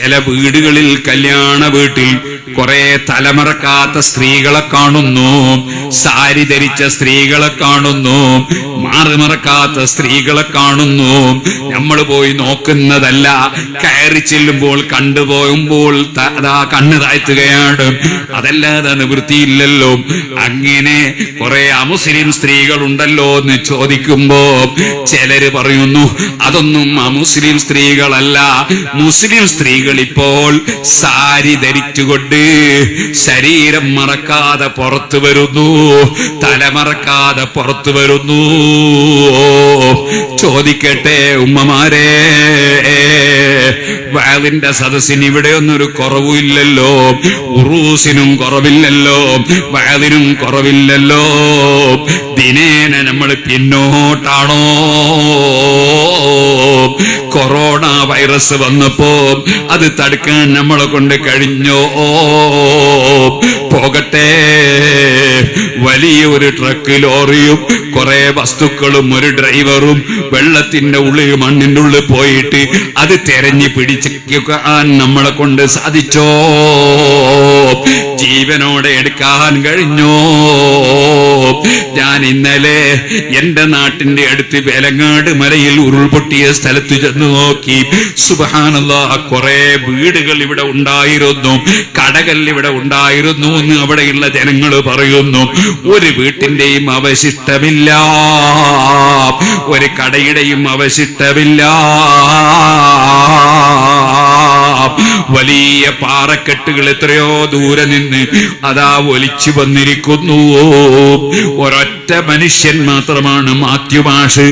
ചില വീടുകളിൽ കല്യാണ വീട്ടിൽ കുറെ തലമറക്കാത്ത സ്ത്രീകളെ കാണുന്നു. സാരി ധരിച്ച സ്ത്രീകളെ കാണുന്നു. മാറിമറക്കാത്ത സ്ത്രീകളെ കാണുന്നു. നമ്മൾ പോയി നോക്കുന്നതല്ല കയറി ചെല്ലുമ്പോൾ കണ്ടുപോകുമ്പോൾ അതാ കണ്ണ് താഴ്ത്തുകയാണ്. അതല്ലാതെ നിവൃത്തിയില്ലല്ലോ. അങ്ങനെ കുറെ അമുസ്ലിം സ്ത്രീകൾ ഉണ്ടല്ലോ എന്ന് ചോദിക്കുമ്പോ ചിലര് പറയുന്നു അതൊന്നും അമുസ്ലിം സ്ത്രീകളല്ല മുസ്ലിം സ്ത്രീകൾ ഇപ്പോൾ സാരി ധരിച്ചുകൊണ്ട് ശരീരം മറക്കാതെ പുറത്തു വരുന്നു തലമറക്കാതെ പുറത്തു വരുന്നു. ചോദിക്കട്ടെ ഉമ്മമാരെ വയലിന്റെ സദസ്സിന് ഇവിടെയൊന്നും ഒരു കുറവില്ലല്ലോ ഉറൂസിനും കുറവില്ലല്ലോ വയലിനും കുറവില്ലല്ലോ. ദിനേന നമ്മൾ പിന്നോട്ടാണോ? കൊറോണ വൈറസ് വന്നപ്പോ തടുക്കാൻ നമ്മളെ കൊണ്ട് കഴിഞ്ഞോ? പോകട്ടെ. വലിയ ഒരു ട്രക്ക് ലോറിയും കുറെ വസ്തുക്കളും ഒരു ഡ്രൈവറും വെള്ളത്തിന്റെ ഉള്ളിൽ മണ്ണിന്റെ ഉള്ളിൽ പോയിട്ട് അത് തെരഞ്ഞു പിടിക്കാൻ നമ്മളെ കൊണ്ട് സാധിച്ചോ? ജീവനോടെ എടുക്കാൻ കഴിഞ്ഞോ? ഞാൻ ഇന്നലെ എന്റെ നാട്ടിന്റെ അടുത്ത് വേലങ്ങാട് മലയിൽ ഉരുൾപൊട്ടിയ സ്ഥലത്ത് ചെന്ന് നോക്കി. സുബാനുള്ള കുറെ വീടുകൾ ഇവിടെ ഉണ്ടായിരുന്നു. കടകൾ ഇവിടെ ഉണ്ടായിരുന്നു എന്ന് അവിടെയുള്ള ജനങ്ങൾ പറയുന്നു. ഒരു വീട്ടിന്റെയും അവശിഷ്ടമില്ല. ഒരു കടയുടെയും അവശിഷ്ടമില്ല. വലിയ പാറക്കെട്ടുകൾ എത്രയോ ദൂരെ നിന്ന് അതാ ഒലിച്ചു വന്നിരിക്കുന്നു. ഒരൊറ്റ മനുഷ്യൻ മാത്രമാണ് മാത്യുമാഷ്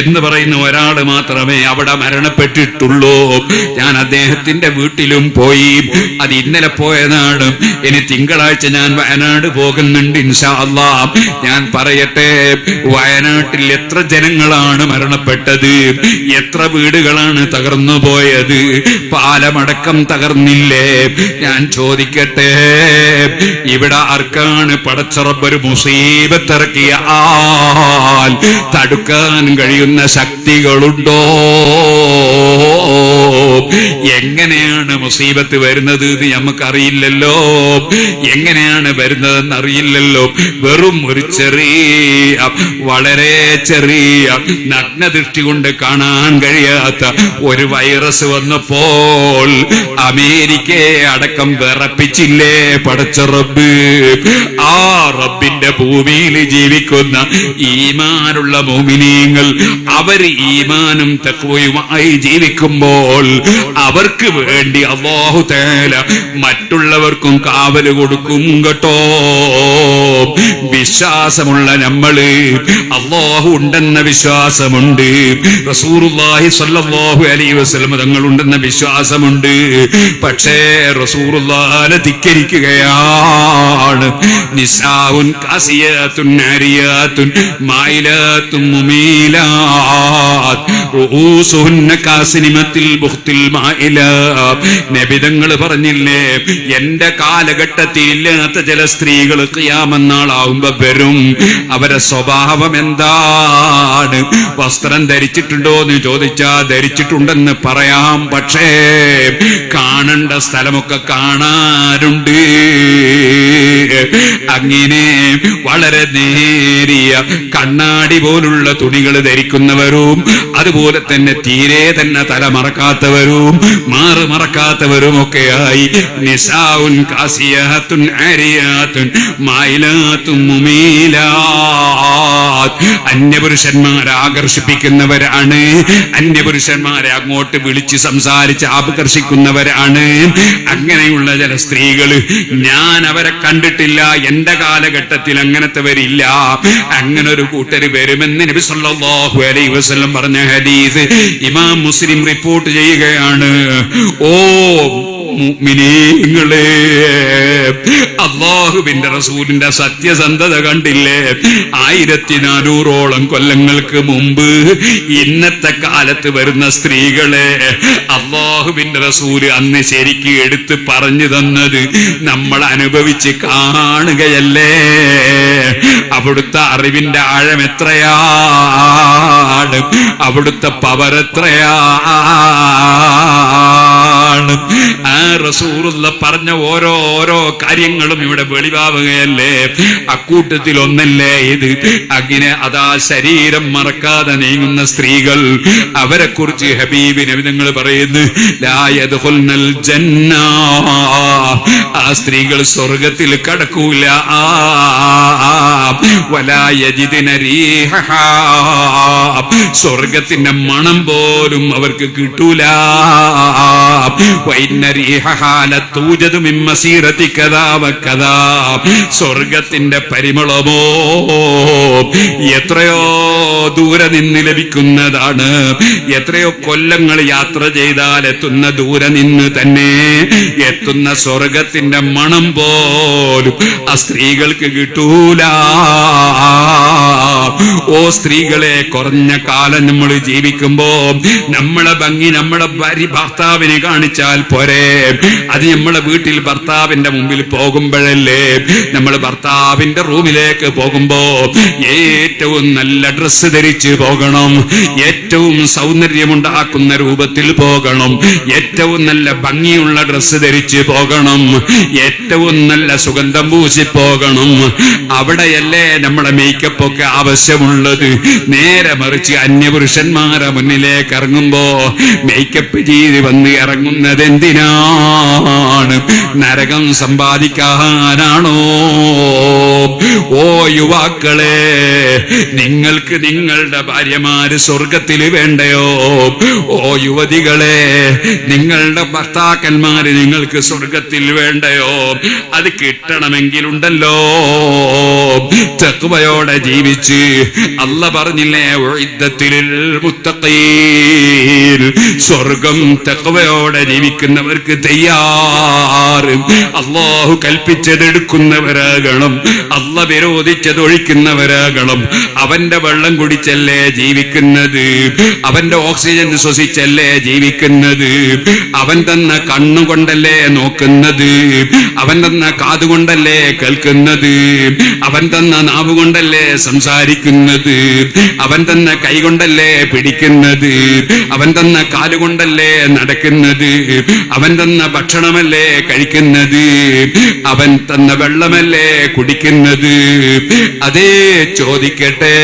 എന്ന് പറയുന്ന ഒരാൾ മാത്രമേ അവിടെ മരണപ്പെട്ടിട്ടുള്ളൂ. ഞാൻ അദ്ദേഹത്തിന്റെ വീട്ടിലും പോയി. അത് ഇന്നലെ പോയതാണ്. ഇനി തിങ്കളാഴ്ച ഞാൻ വയനാട് പോകുന്നുണ്ട് ഇൻഷാ അള്ളാ ഞാൻ പറയട്ടെ വയനാട്ടിൽ എത്ര ജനങ്ങളാണ് മരണപ്പെട്ടത്? എത്ര വീടുകളാണ് തകർന്നു പോയത് പാലമടക്കം തകർന്നില്ലേ? ഞാൻ ചോദിക്കട്ടെ ഇവിടെ ആർക്കാണ് പടച്ചറബൊരു മുസീബത്തിറക്കിയ ആൽ തടുക്കാൻ കഴിയുന്ന ശക്തികളുണ്ടോ? എങ്ങനെയാണ് മുസീബത്ത് വരുന്നത് എന്ന് നമുക്കറിയില്ലല്ലോ. എങ്ങനെയാണ് വരുന്നതെന്ന് അറിയില്ലല്ലോ. വെറും ഒരു ചെറിയ വളരെ ചെറിയ നഗ്നദൃഷ്ടി കൊണ്ട് കാണാൻ കഴിയാത്ത ഒരു വൈറസ് വന്നപ്പോൾ അമേരിക്കയെ അടക്കം വിറപ്പിച്ചില്ലേ പടച്ച റബ്ബ്. ആ റബ്ബിന്റെ ഭൂമിയിൽ ജീവിക്കുന്ന ഈമാനുള്ള മോമിനീങ്ങൾ അവർ ഈമാനും തക്വയുമായി ജീവിക്കുമ്പോൾ അവർക്ക് വേണ്ടി അള്ളാഹു തേല മറ്റുള്ളവർക്കും കാവൽ കൊടുക്കും കേട്ടോ. വിശ്വാസമുള്ള നമ്മൾ അള്ളാഹു ഉണ്ടെന്ന വിശ്വാസമുണ്ട്. റസൂറുല്ലാഹി സ്വല്ലല്ലാഹു അലൈഹി വസല്ലം തങ്ങൾ ഉണ്ടെന്ന വിശ്വാസമുണ്ട്. പക്ഷേ റസൂറുല്ലാനെ ധിക്കരിക്കുകയാണ്. നിസാവുൻ കാസിയത്തുൻ അരിയാത്തുൻ റൂസുഹുന്ന കാസിനിമത്തിൽ ബുഖ്തിൽ മായില നബിതങ്ങൾ പറഞ്ഞില്ലേ എന്റെ കാലഘട്ടത്തിൽ ഇല്ലാത്ത ചില സ്ത്രീകൾ ക്രിയാമെന്നാളാവുമ്പോ വരും. അവരെ സ്വഭാവം എന്താണ്? വസ്ത്രം ധരിച്ചിട്ടുണ്ടോ എന്ന് ചോദിച്ചാ ധരിച്ചിട്ടുണ്ടെന്ന് പറയാം. പക്ഷേ കാണേണ്ട സ്ഥലമൊക്കെ കാണാറുണ്ട്. അങ്ങനെ വളരെ നേരിയ കണ്ണാടി പോലുള്ള തുണികൾ ധരിക്കുന്നവരും അതുപോലെ തന്നെ തീരെ തന്നെ തല മറക്കാത്തവരും മാറ് മറക്കാത്തവരും ഒക്കെയായി. നിസാവുൻ കാസിയാത്തുൻ അരിയാത്തുൻ മായിലാത്തും അന്യപുരുഷന്മാരെ ആകർഷിപ്പിക്കുന്നവരാണ്. അന്യപുരുഷന്മാരെ അങ്ങോട്ട് വിളിച്ച് സംസാരിച്ച് ആകർഷിക്കുന്നവരാണ്. അങ്ങനെയുള്ള ചില സ്ത്രീകൾ ഞാൻ അവരെ കണ്ടിട്ടില്ല എന്റെ കാലഘട്ടത്തിൽ അങ്ങനത്തെവരില്ല അങ്ങനെ ഒരു കൂട്ടര് വരുമെന്ന് നബി സല്ലല്ലാഹു അലൈഹി വസല്ലം പറഞ്ഞ ഹദീസ് ഇമാം മുസ്ലിം റിപ്പോർട്ട് ചെയ്യുകയാണ്. ഓ മുഅ്മിനീങ്ങളെ അള്ളാഹുവിന്റെ റസൂലിന്റെ സത്യസന്ധത കണ്ടില്ലേ? ആയിരത്തി നാനൂറോളം കൊല്ലങ്ങൾക്ക് മുമ്പ് ഇന്നത്തെ കാലത്ത് വരുന്ന സ്ത്രീകളെ അള്ളാഹുവിന്റെ റസൂൽ അന്ന് ശരിക്ക് എടുത്ത് പറഞ്ഞു തന്നത് നമ്മൾ അനുഭവിച്ച് കാണുകയല്ലേ? അവിടുത്തെ അറിവിന്റെ ആഴം എത്രയാണ്? അവിടുത്തെ പവർ എത്രയാണ്? റസൂറുള്ള പറഞ്ഞ ഓരോ ഓരോ കാര്യങ്ങളും ഇവിടെ വെളിവാവുകയല്ലേ? അക്കൂട്ടത്തിൽ ഒന്നല്ലേ ഇത്? അങ്ങനെ അതാ ശരീരം മറക്കാതെ നീങ്ങുന്ന സ്ത്രീകൾ അവരെ കുറിച്ച് ഹബീബ് പറയുന്നു ആ സ്ത്രീകൾ സ്വർഗത്തിൽ കടക്കൂല. സ്വർഗത്തിന്റെ മണം പോലും അവർക്ക് കിട്ടൂല. സ്വർഗത്തിന്റെ പരിമളമോ എത്രയോ ദൂരെ നിന്ന് ലഭിക്കുന്നതാണ്. എത്രയോ കൊല്ലങ്ങൾ യാത്ര ചെയ്താൽ എത്തുന്ന ദൂരെ നിന്ന് തന്നെ എത്തുന്ന സ്വർഗത്തിന്റെ മണം പോലും ആ സ്ത്രീകൾക്ക് കിട്ടൂല. ഓ സ്ത്രീകളെ കുറഞ്ഞ കാലം നമ്മൾ ജീവിക്കുമ്പോ നമ്മളെ ഭംഗി നമ്മളെ ഭാര്യ ഭർത്താവിനെ കാണിച്ചാൽ പോരെ. അത് നമ്മളെ വീട്ടിൽ ഭർത്താവിന്റെ മുമ്പിൽ പോകുമ്പോഴല്ലേ നമ്മൾ ഭർത്താവിന്റെ റൂമിലേക്ക് പോകുമ്പോ ഏറ്റവും നല്ല ഡ്രസ്സ് ധരിച്ച് പോകണം. ഏറ്റവും സൗന്ദര്യമുണ്ടാക്കുന്ന രൂപത്തിൽ പോകണം. ഏറ്റവും നല്ല ഭംഗിയുള്ള ഡ്രസ്സ് ധരിച്ച് പോകണം. ഏറ്റവും നല്ല സുഗന്ധം പൂശി പോകണം അവിടെയല്ലേ നമ്മളെ മേക്കപ്പ് ഒക്കെ ആവശ്യമുള്ളത്. നേരെ മറിച്ച് അന്യപുരുഷന്മാരെ മുന്നിലേക്ക് ഇറങ്ങുമ്പോ മേക്കപ്പ് ചെയ്ത് വന്ന് ഇറങ്ങുന്നത് എന്തിനാണ് നരകം സമ്പാദിക്കാനാണോ? ഓ യുവാക്കളെ നിങ്ങൾക്ക് നിങ്ങളുടെ ഭാര്യമാര് സ്വർഗത്തിൽ വേണ്ടയോ? ഓ യുവതികളെ നിങ്ങളുടെ ഭർത്താക്കന്മാര് നിങ്ങൾക്ക് സ്വർഗത്തിൽ വേണ്ടയോ? അത് കിട്ടണമെങ്കിലുണ്ടല്ലോ. തെക്കുവയോടെ ജീവിച്ച് അല്ല പറഞ്ഞില്ലേ സ്വർഗം തെക്കുവയോടെ ജീവിക്കുന്നവർക്ക് തയ്യാറ് അള്ളാഹു കൽപ്പിച്ചതെടുക്കുന്നവരാകണം. അല്ല വിരോധിച്ചത് ഒഴിക്കുന്നവരാകണം അവന്റെ വെള്ളം കുടിച്ചല്ലേ ജീവിക്കുന്നത്. അവന്റെ ഓക്സിജൻ ശ്വസിച്ചല്ലേ ജീവിക്കുന്നത്. അവൻ തന്ന കണ്ണുകൊണ്ടല്ലേ നോക്കുന്നത്. അവൻ തന്ന കാതുകൊണ്ടല്ലേ കേൾക്കുന്നത്. അവൻ തന്ന നാവ് കൊണ്ടല്ലേ സംസാരിക്കുന്നത്. അവൻ തന്നെ കൈകൊണ്ടല്ലേ പിടിക്കുന്നത്? അവൻ തന്നെ കാലുകൊണ്ടല്ലേ നടക്കുന്നത്? അവൻ തന്ന ഭക്ഷണമല്ലേ കഴിക്കുന്നത്? അവൻ തന്ന വെള്ളമല്ലേ കുടിക്കുന്നത്? അതേ ചോദിക്കട്ടെ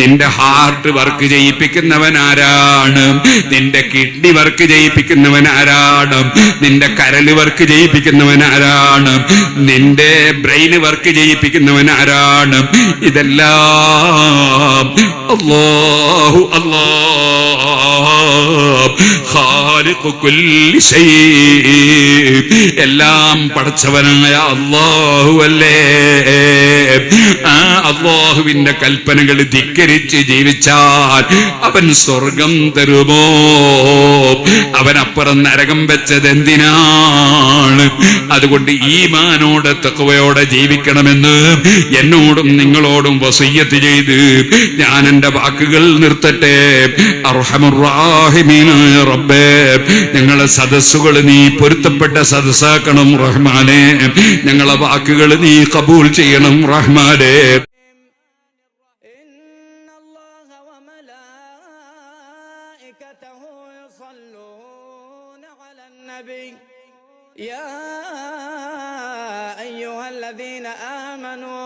നിന്റെ ഹാർട്ട് വർക്ക് ചെയ്യിപ്പിക്കുന്നവൻ ആരാണ്? നിന്റെ കിഡ്നി വർക്ക് ചെയ്യിപ്പിക്കുന്നവൻ ആരാണ്? നിന്റെ കരൽ വർക്ക് ചെയ്യിപ്പിക്കുന്നവൻ ആരാണ്? നിന്റെ ബ്രെയിൻ വർക്ക് ചെയ്യിപ്പിക്കുന്നവൻ ആരാണ്? ഇതെല്ലാം ഖാലിഖു കുല്ലി ശൈ എല്ലാം പടച്ചവനായ അള്ളാഹുവല്ലേ ആ അള്ളാഹുവിന്റെ കൽപ്പനകൾ ധിക്കരിച്ച് ജീവിച്ചാൽ അവൻ സ്വർഗം തരുമോ അവൻ അപ്പുറം നരകം വെച്ചത് എന്തിനാണ് അതുകൊണ്ട് ഈ മാനോട് തക്കവയോടെ ജീവിക്കണമെന്ന് എന്നോടും നിങ്ങളോടും വസയ്യത്ത് ചെയ്ത് ഞാൻ എന്റെ വാക്കുകൾ നിർത്തട്ടെ അർഹമുറാഹിമീനായ റബ്ബേ ഞങ്ങളെ സദസ്സുകൾ നീ പൊരുത്തപ്പെട്ട സദസ്സാക്കണം റഹ്മാനെ ഞങ്ങളെ വാക്കുകൾ നീ കബൂൽ ചെയ്യണം റഹ്മാനെ إن الله وملائكته يصلون على النبي يا أيها الذين آمنوا